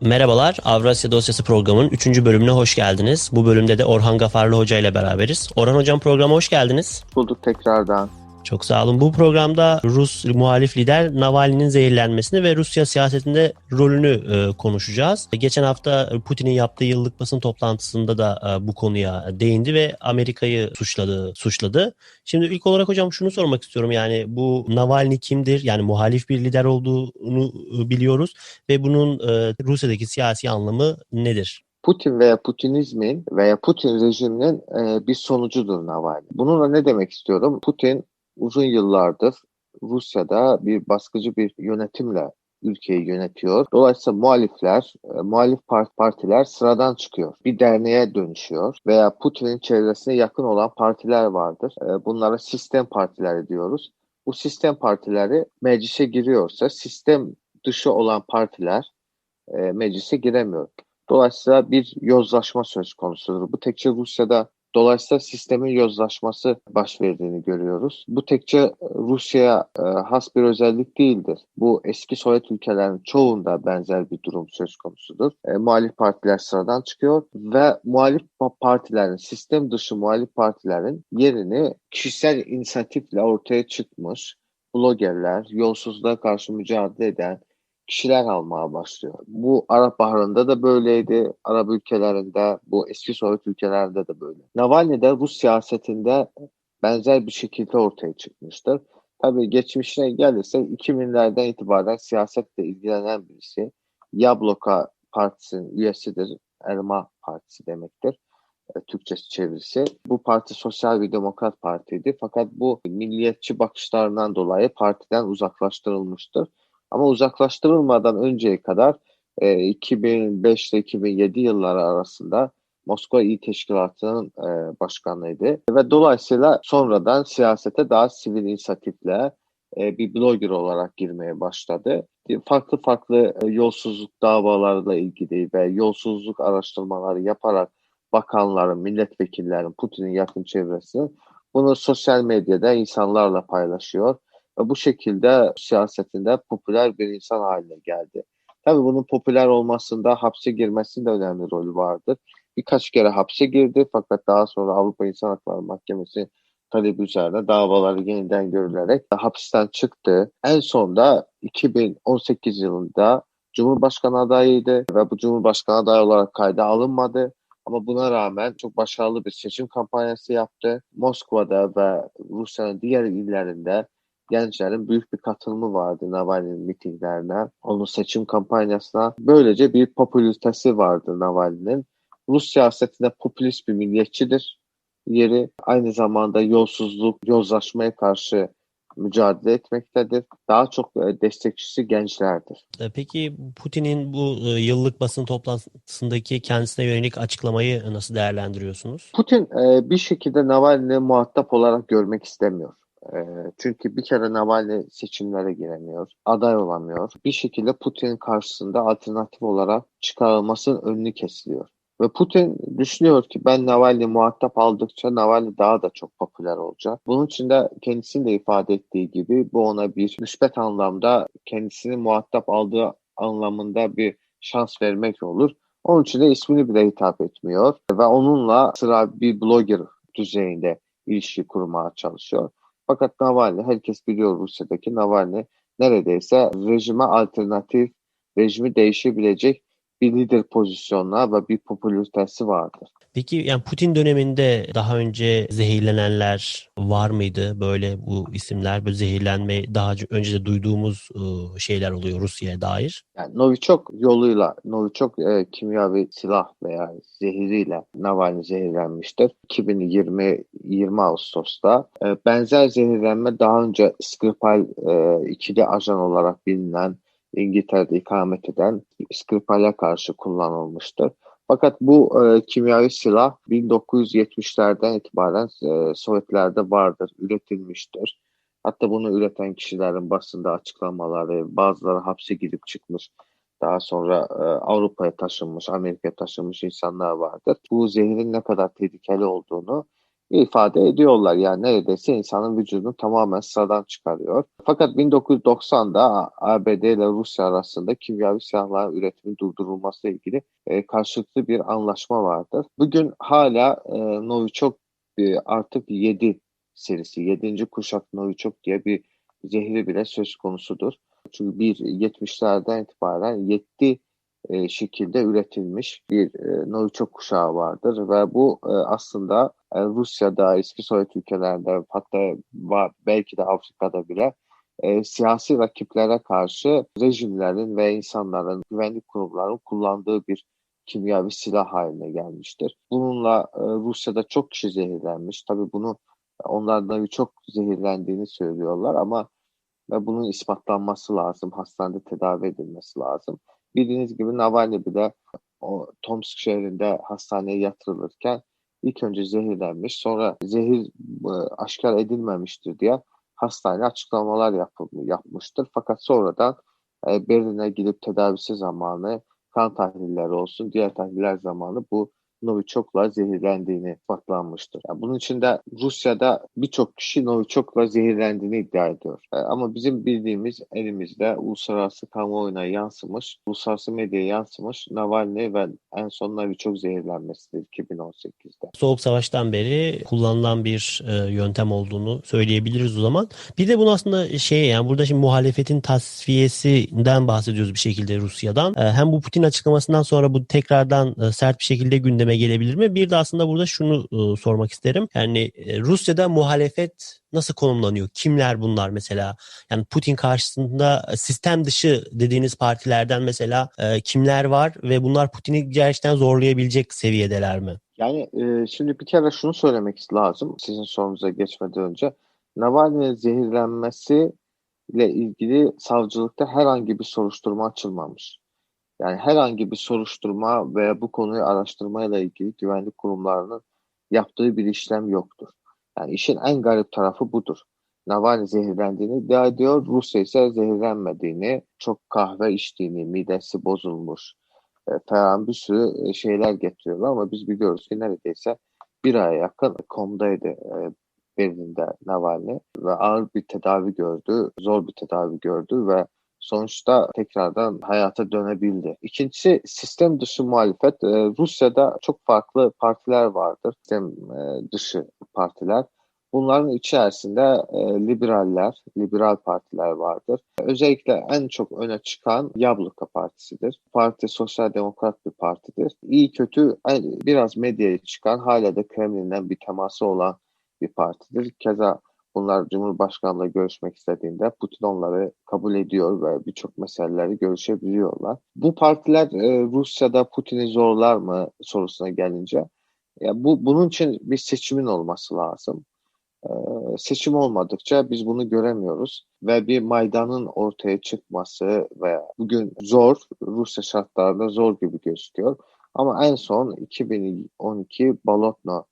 Merhabalar, Avrasya Dosyası programının 3. bölümüne hoş geldiniz. Bu bölümde de Orhan Gafarlı Hoca ile beraberiz. Orhan Hocam programa hoş geldiniz. Bulduk tekrardan. Çok sağ olun. Bu programda Rus muhalif lider Navalny'nin zehirlenmesini ve Rusya siyasetinde rolünü e, konuşacağız. Geçen hafta Putin'in yaptığı yıllık basın toplantısında da e, bu konuya değindi ve Amerika'yı suçladı. suçladı. Şimdi ilk olarak hocam şunu sormak istiyorum. Yani bu Navalny kimdir? Yani muhalif bir lider olduğunu e, biliyoruz ve bunun e, Rusya'daki siyasi anlamı nedir? Putin veya Putinizmin veya Putin rejiminin e, bir sonucudur Navalny. Bununla ne demek istiyorum? Putin uzun yıllardır Rusya'da bir baskıcı bir yönetimle ülkeyi yönetiyor. Dolayısıyla muhalifler, e, muhalif part partiler sıradan çıkıyor. Bir derneğe dönüşüyor veya Putin'in çevresine yakın olan partiler vardır. E, bunlara sistem partileri diyoruz. Bu sistem partileri meclise giriyorsa sistem dışı olan partiler e, meclise giremiyor. Dolayısıyla bir yozlaşma söz konusudur. Bu tekçe Rusya'da Dolayısıyla sistemin yozlaşması baş verdiğini görüyoruz. Bu tekçe Rusya'ya e, has bir özellik değildir. Bu eski Sovyet ülkelerin çoğunda benzer bir durum söz konusudur. E, muhalif partiler sıradan çıkıyor ve muhalif partilerin, sistem dışı muhalif partilerin yerini kişisel inisiyatifle ortaya çıkmış blogerler, yolsuzluğa karşı mücadele eden, kişiler almaya başlıyor. Bu Arap Baharı'nda da böyleydi. Arap ülkelerinde, bu eski Sovyet ülkelerinde de böyle. Navalny de Rus siyasetinde benzer bir şekilde ortaya çıkmıştır. Tabii geçmişine gelirse 2000'lerden itibaren siyasetle ilgilenen birisi. Yabloka Partisi'nin üyesidir. Elma Partisi demektir. E, Türkçesi çevirisi. Bu parti sosyal bir demokrat partiydi. Fakat bu milliyetçi bakışlarından dolayı partiden uzaklaştırılmıştır. Ama uzaklaştırılmadan önceye kadar e, 2005 ile 2007 yılları arasında Moskova İl Teşkilatı'nın e, başkanıydı. Ve dolayısıyla sonradan siyasete daha sivil inisiyatifle e, bir blogger olarak girmeye başladı. Farklı farklı e, yolsuzluk davalarıyla ilgili ve yolsuzluk araştırmaları yaparak bakanların, milletvekillerin, Putin'in yakın çevresi bunu sosyal medyada insanlarla paylaşıyor bu şekilde siyasetinde popüler bir insan haline geldi. Tabii bunun popüler olmasında hapse girmesinde önemli rolü vardır. Birkaç kere hapse girdi fakat daha sonra Avrupa İnsan Hakları Mahkemesi talebi üzerine davaları yeniden görülerek hapisten çıktı. En sonda 2018 yılında Cumhurbaşkanı adayıydı ve bu Cumhurbaşkanı adayı olarak kayda alınmadı. Ama buna rağmen çok başarılı bir seçim kampanyası yaptı. Moskova'da ve Rusya'nın diğer illerinde gençlerin büyük bir katılımı vardı Navalny'nin mitinglerine, onun seçim kampanyasına. Böylece bir popülitesi vardı Navalny'nin. Rus siyasetinde popülist bir milliyetçidir yeri. Aynı zamanda yolsuzluk, yozlaşmaya karşı mücadele etmektedir. Daha çok e, destekçisi gençlerdir. E, peki Putin'in bu e, yıllık basın toplantısındaki kendisine yönelik açıklamayı nasıl değerlendiriyorsunuz? Putin bir şekilde Navalny'i muhatap olarak görmek istemiyor. Ee, çünkü bir kere Navalny seçimlere giremiyor, aday olamıyor. Bir şekilde Putin'in karşısında alternatif olarak çıkarılmasının önünü kesiliyor. Ve Putin düşünüyor ki ben Navalny muhatap aldıkça Navalny daha da çok popüler olacak. Bunun için de kendisinin de ifade ettiği gibi bu ona bir müspet anlamda kendisini muhatap aldığı anlamında bir şans vermek olur. Onun için de ismini bile hitap etmiyor ve onunla sıra bir blogger düzeyinde ilişki kurmaya çalışıyor. Fakat Navalny, herkes biliyor Rusya'daki Navalny neredeyse rejime alternatif, rejimi değişebilecek bir lider pozisyonuna ve bir popülaritesi vardır. Peki yani Putin döneminde daha önce zehirlenenler var mıydı? Böyle bu isimler böyle zehirlenme daha önce de duyduğumuz ıı, şeyler oluyor Rusya'ya dair. Yani Novichok yoluyla, Novichok e, kimyavi silah veya zehiriyle Navalny zehirlenmiştir. 2020 20 Ağustos'ta e, benzer zehirlenme daha önce Skripal e, ikili ajan olarak bilinen İngiltere'de ikamet eden Skripal'e karşı kullanılmıştır. Fakat bu e, kimyavi silah 1970'lerden itibaren e, Sovyetlerde vardır, üretilmiştir. Hatta bunu üreten kişilerin basında açıklamaları, bazıları hapse gidip çıkmış, daha sonra e, Avrupa'ya taşınmış, Amerika'ya taşınmış insanlar vardır. Bu zehrin ne kadar tehlikeli olduğunu ifade ediyorlar. Yani neredeyse insanın vücudunu tamamen sıradan çıkarıyor. Fakat 1990'da ABD ile Rusya arasında kimyavi silahlar üretimi durdurulması ile ilgili e, karşılıklı bir anlaşma vardır. Bugün hala e, Novichok e, artık 7 serisi, 7. kuşak Novichok diye bir zehri bile söz konusudur. Çünkü bir 70'lerden itibaren 7 e, şekilde üretilmiş bir e, Novichok kuşağı vardır ve bu e, aslında e, Rusya'da, eski Sovyet ülkelerinde hatta belki de Afrika'da bile e, siyasi rakiplere karşı rejimlerin ve insanların, güvenlik kurumlarının kullandığı bir kimyavi silah haline gelmiştir. Bununla e, Rusya'da çok kişi zehirlenmiş. Tabii bunu onlardan çok zehirlendiğini söylüyorlar ama ve bunun ispatlanması lazım. Hastanede tedavi edilmesi lazım. Bildiğiniz gibi Navalny bile o Tomsk şehrinde hastaneye yatırılırken ilk önce zehirlenmiş sonra zehir e, edilmemiştir diye hastane açıklamalar yapıl, yapmıştır. Fakat sonradan e, Berlin'e gidip tedavisi zamanı kan tahlilleri olsun diğer tahliller zamanı bu Novichok'la zehirlendiğini ispatlanmıştır. Yani bunun için de Rusya'da birçok kişi Novichok'la zehirlendiğini iddia ediyor. E, ama bizim bildiğimiz elimizde uluslararası kamuoyuna yansımış, uluslararası medyaya yansımış Navalny ve en son Novichok zehirlenmesidir 2018'de. Soğuk Savaş'tan beri kullanılan bir e, yöntem olduğunu söyleyebiliriz o zaman. Bir de bunu aslında şey yani burada şimdi muhalefetin tasfiyesinden bahsediyoruz bir şekilde Rusya'dan. E, hem bu Putin açıklamasından sonra bu tekrardan sert bir şekilde gündeme gündeme gelebilir mi? Bir de aslında burada şunu e, sormak isterim. Yani e, Rusya'da muhalefet nasıl konumlanıyor? Kimler bunlar mesela? Yani Putin karşısında sistem dışı dediğiniz partilerden mesela e, kimler var ve bunlar Putin'i gerçekten zorlayabilecek seviyedeler mi? Yani şimdi bir kere şunu söylemek lazım sizin sorunuza geçmeden önce. Navalny'nin zehirlenmesi ile ilgili savcılıkta herhangi bir soruşturma açılmamış. Yani herhangi bir soruşturma veya bu konuyu araştırmayla ilgili güvenlik kurumlarının yaptığı bir işlem yoktur. Yani işin en garip tarafı budur. Navalny zehirlendiğini iddia ediyor. Rusya ise zehirlenmediğini, çok kahve içtiğini, midesi bozulmuş e, falan bir sürü e, şeyler getiriyorlar ama biz biliyoruz ki neredeyse bir aya yakın komdaydı e, Berlin'de Navalny ve ağır bir tedavi gördü, zor bir tedavi gördü ve sonuçta tekrardan hayata dönebildi. İkincisi sistem dışı muhalefet. Ee, Rusya'da çok farklı partiler vardır. Sistem e, dışı partiler. Bunların içerisinde e, liberaller, liberal partiler vardır. Özellikle en çok öne çıkan Yabluka Partisi'dir. Parti sosyal demokrat bir partidir. İyi kötü biraz medyaya çıkan hala da Kremlin'den bir teması olan bir partidir. Keza Bunlar Cumhurbaşkanı'la görüşmek istediğinde Putin onları kabul ediyor ve birçok meseleleri görüşebiliyorlar. Bu partiler e, Rusya'da Putin'i zorlar mı sorusuna gelince ya bu bunun için bir seçimin olması lazım. Ee, seçim olmadıkça biz bunu göremiyoruz ve bir Maydan'ın ortaya çıkması ve bugün zor, Rusya şartlarında zor gibi gözüküyor. Ama en son 2012 Balotno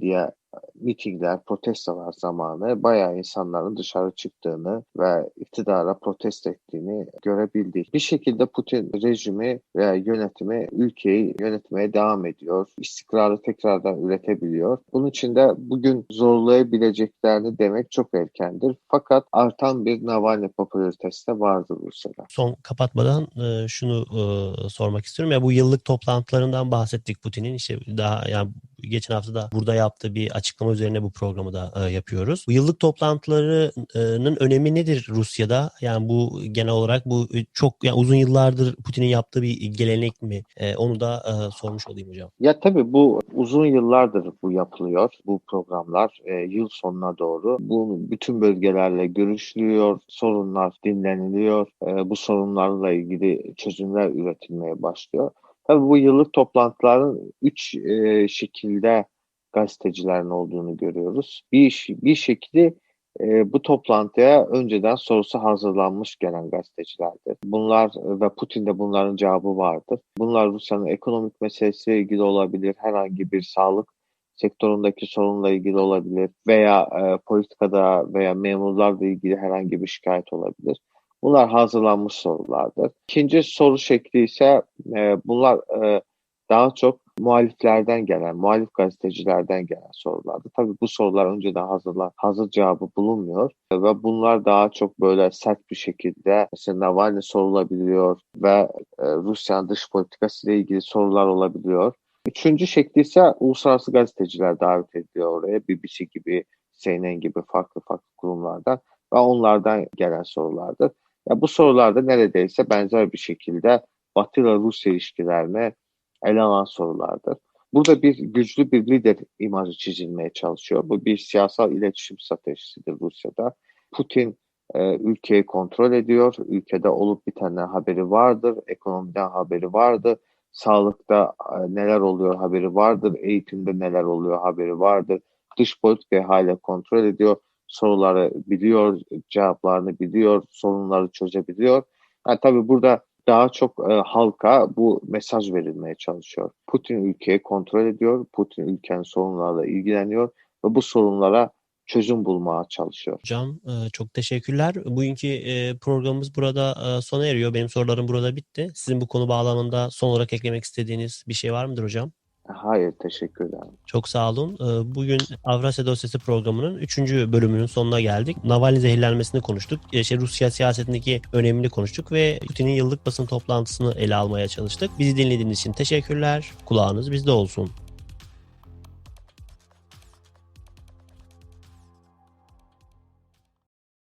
diye mitingler, protestolar zamanı bayağı insanların dışarı çıktığını ve iktidara protesto ettiğini görebildik. Bir şekilde Putin rejimi veya yönetimi ülkeyi yönetmeye devam ediyor. İstikrarı tekrardan üretebiliyor. Bunun için de bugün zorlayabileceklerini demek çok erkendir. Fakat artan bir Navalny popülaritesi de vardır Rusya'da. Son kapatmadan e, şunu e, sormak istiyorum. Ya bu yıllık toplantılarından bahsettik Putin'in. İşte daha yani geçen hafta da burada yaptığı bir açıklama üzerine bu programı da e, yapıyoruz. Bu yıllık toplantılarının önemi nedir Rusya'da? Yani bu genel olarak bu çok yani uzun yıllardır Putin'in yaptığı bir gelenek mi? E, onu da e, sormuş olayım hocam. Ya tabii bu uzun yıllardır bu yapılıyor. Bu programlar e, yıl sonuna doğru bu bütün bölgelerle görüşülüyor, sorunlar dinleniliyor, e, bu sorunlarla ilgili çözümler üretilmeye başlıyor. Tabii bu yıllık toplantıların üç e, şekilde gazetecilerin olduğunu görüyoruz. Bir, bir şekilde e, bu toplantıya önceden sorusu hazırlanmış gelen gazetecilerdir. Bunlar ve Putin'de bunların cevabı vardır. Bunlar Rusya'nın ekonomik meselesiyle ilgili olabilir, herhangi bir sağlık sektöründeki sorunla ilgili olabilir veya e, politikada veya memurlarla ilgili herhangi bir şikayet olabilir. Bunlar hazırlanmış sorulardır. İkinci soru şekli ise e, bunlar e, daha çok muhaliflerden gelen, muhalif gazetecilerden gelen sorulardı. Tabii bu sorular önceden hazırlan, hazır cevabı bulunmuyor ve bunlar daha çok böyle sert bir şekilde mesela Navalny sorulabiliyor ve e, Rusya'nın dış politikası ile ilgili sorular olabiliyor. Üçüncü şekli ise uluslararası gazeteciler davet ediliyor oraya. BBC gibi, CNN gibi farklı farklı kurumlardan ve onlardan gelen sorulardır. Ya bu sorularda neredeyse benzer bir şekilde Batı ile Rusya ilişkilerini ele alan sorulardır. Burada bir güçlü bir lider imajı çizilmeye çalışıyor. Bu bir siyasal iletişim stratejisidir Rusya'da. Putin e, ülkeyi kontrol ediyor. Ülkede olup bitenden haberi vardır. Ekonomiden haberi vardır. Sağlıkta e, neler oluyor haberi vardır. Eğitimde neler oluyor haberi vardır. Dış politikayı hala kontrol ediyor. Soruları biliyor, cevaplarını biliyor, sorunları çözebiliyor. Yani tabii burada daha çok e, halka bu mesaj verilmeye çalışıyor. Putin ülkeyi kontrol ediyor, Putin ülkenin sorunlarla ilgileniyor ve bu sorunlara çözüm bulmaya çalışıyor. Hocam e, çok teşekkürler. Bugünkü e, programımız burada e, sona eriyor. Benim sorularım burada bitti. Sizin bu konu bağlamında son olarak eklemek istediğiniz bir şey var mıdır hocam? Hayır, teşekkür ederim. Çok sağ olun. E, Bugün Avrasya Dosyası programının 3. bölümünün sonuna geldik. Navalny zehirlenmesini konuştuk. E, Şey, Rusya siyasetindeki önemini konuştuk ve Putin'in yıllık basın toplantısını ele almaya çalıştık. Bizi dinlediğiniz için teşekkürler. Kulağınız bizde olsun.